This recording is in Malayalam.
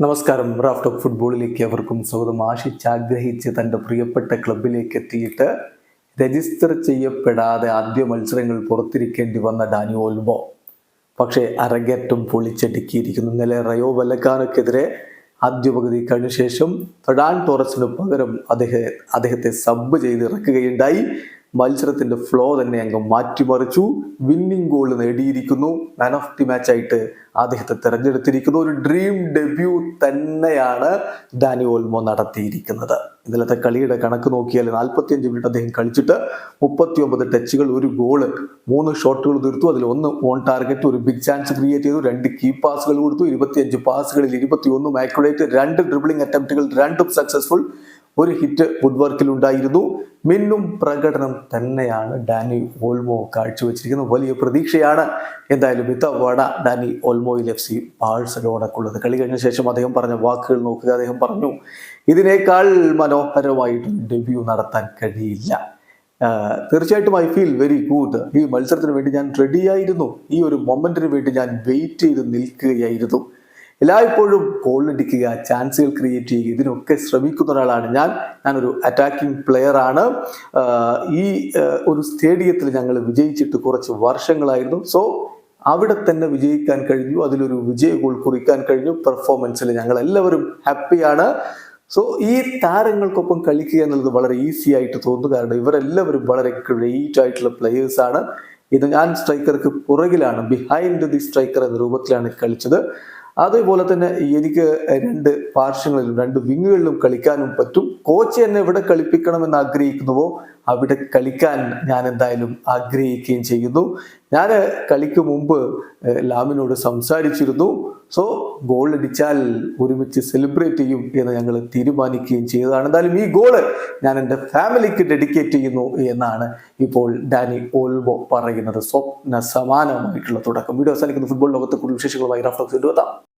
നമസ്കാരം. റാഫ്റ്റ് ഓഫ് ഫുട്ബോളിലേക്ക് അവർക്കും സ്വാഗതം. ആശിച്ച് ആഗ്രഹിച്ച് തന്റെ പ്രിയപ്പെട്ട ക്ലബിലേക്ക് എത്തിയിട്ട് രജിസ്റ്റർ ചെയ്യപ്പെടാതെ ആദ്യ മത്സരങ്ങൾ പുറത്തിരിക്കേണ്ടി വന്ന ഡാനി ഓൽബോ. പക്ഷേ അരങ്ങേറ്റം പൊളിച്ചടുക്കിയിരിക്കുന്നു. ഇന്നലെ റയോ വല്ലക്കാനക്കെതിരെ ആദ്യ പകുതി കഴിഞ്ഞ ശേഷം ഫെഡാൻ ടോറസിന് പകരം അദ്ദേഹം അദ്ദേഹത്തെ സബ് ചെയ്ത് ഇറക്കുകയുണ്ടായി മത്സരത്തിന്റെ ഫ്ലോ തന്നെ അങ്ങ് മാറ്റിമറിച്ചു. വിന്നിംഗ് ഗോൾ നേടിയിരിക്കുന്നു. മാൻ ഓഫ് ദി മാച്ച് ആയിട്ട് അദ്ദേഹത്തെ തിരഞ്ഞെടുത്തിരിക്കുന്നു. ഒരു ഡ്രീം ഡെബ്യൂ തന്നെയാണ് ഡാനി ഓൽമോ നടത്തിയിരിക്കുന്നത്. ഇന്നലത്തെ കളിയുടെ കണക്ക് നോക്കിയാൽ നാൽപ്പത്തിയഞ്ച് മിനിറ്റ് അദ്ദേഹം കളിച്ചിട്ട് മുപ്പത്തി ഒമ്പത് ടച്ചുകൾ ഒരു ഗോൾ മൂന്ന് ഷോട്ടുകൾ തീർത്തു. അതിൽ ഒന്ന് ഓൺ ടാർഗറ്റ് ഒരു ബിഗ് ചാൻസ് ക്രിയേറ്റ് ചെയ്തു. രണ്ട് കീ പാസുകൾ കൊടുത്തു. ഇരുപത്തിയഞ്ച് പാസുകളിൽ ഇരുപത്തി ഒന്നും ആക്യുറേറ്റ് രണ്ട് ഡ്രിബിളിംഗ് അറ്റംപ്റ്റുകൾ രണ്ടും സക്സസ്ഫുൾ ഒരു ഹിറ്റ് ഉണ്ടായിരുന്നു. മിന്നും പ്രകടനം തന്നെയാണ് ഡാനി ഓൾമോ കാഴ്ചവെച്ചിരിക്കുന്നത്. വലിയ പ്രതീക്ഷയാണ്. എന്തായാലും ഇത്തവണ ഡാനി ഓൾമോയിൽ എഫ് സി ബാഴ്സലോണക്കുള്ളത്. കളി കഴിഞ്ഞ ശേഷം അദ്ദേഹം പറഞ്ഞ വാക്കുകൾ നോക്കുക. അദ്ദേഹം പറഞ്ഞു ഇതിനേക്കാൾ മനോഹരമായിട്ട് ഡെബ്യൂ നടത്താൻ കഴിയില്ല. തീർച്ചയായിട്ടും ഐ ഫീൽ വെരി ഗുഡ് ഈ മത്സരത്തിന് വേണ്ടി ഞാൻ റെഡിയായിരുന്നു ഈ ഒരു മൊമെന്റിന് വേണ്ടി ഞാൻ വെയിറ്റ് ചെയ്ത് നിൽക്കുകയായിരുന്നു. എല്ലായ്പ്പോഴും ഗോൾ അടിക്കുക ചാൻസുകൾ ക്രിയേറ്റ് ചെയ്യുക ഇതിനൊക്കെ ശ്രമിക്കുന്ന ഒരാളാണ് ഞാൻ. ഞാനൊരു അറ്റാക്കിംഗ് പ്ലെയർ ആണ്. ഈ ഒരു സ്റ്റേഡിയത്തിൽ ഞങ്ങൾ വിജയിച്ചിട്ട് കുറച്ച് വർഷങ്ങളായിരുന്നു. സോ അവിടെ തന്നെ വിജയിക്കാൻ കഴിഞ്ഞു. അതിലൊരു വിജയ ഗോൾ കുറിക്കാൻ കഴിഞ്ഞു. പെർഫോമൻസിൽ ഞങ്ങൾ എല്ലാവരും ഹാപ്പിയാണ് സോ ഈ താരങ്ങൾക്കൊപ്പം കളിക്കുക എന്നുള്ളത് വളരെ ഈസി ആയിട്ട് തോന്നുന്നു. കാരണം ഇവരെല്ലാവരും വളരെ ഗ്രേറ്റ് ആയിട്ടുള്ള പ്ലെയേഴ്സ് ആണ്. ഇത് ഞാൻ സ്ട്രൈക്കർക്ക് പുറകിലാണ് ബിഹൈൻഡ് ദി സ്ട്രൈക്കർ എന്ന രൂപത്തിലാണ് കളിച്ചത്. അതേപോലെ തന്നെ എനിക്ക് രണ്ട് പാർശ്വങ്ങളിലും രണ്ട് വിങ്ങുകളിലും കളിക്കാനും പറ്റും. കോച്ച് എന്നെ എവിടെ കളിപ്പിക്കണമെന്ന് ആഗ്രഹിക്കുന്നുവോ അവിടെ കളിക്കാൻ ഞാൻ എന്തായാലും ആഗ്രഹിക്കുകയും ചെയ്യുന്നു. ഞാൻ കളിക്ക് മുമ്പ് ലാമിനോട് സംസാരിച്ചിരുന്നു. സോ ഗോൾ അടിച്ചാൽ ഒരുമിച്ച് സെലിബ്രേറ്റ് ചെയ്യും എന്ന് ഞങ്ങൾ തീരുമാനിക്കുകയും ചെയ്തതാണ്. എന്തായാലും ഈ ഗോൾ ഞാൻ എന്റെ ഫാമിലിക്ക് ഡെഡിക്കേറ്റ് ചെയ്യുന്നു എന്നാണ് ഇപ്പോൾ ഡാനി ഓൾവോ പറയുന്നത്. സ്വപ്ന സമാനമായിട്ടുള്ള തുടക്കം. വീഡിയോ അവസാനിക്കുന്ന. ഫുട്ബോൾ ലോകത്തെ കൂടുതൽ വിശേഷങ്ങളുമായി റഫ്ലക്സ് എത്താം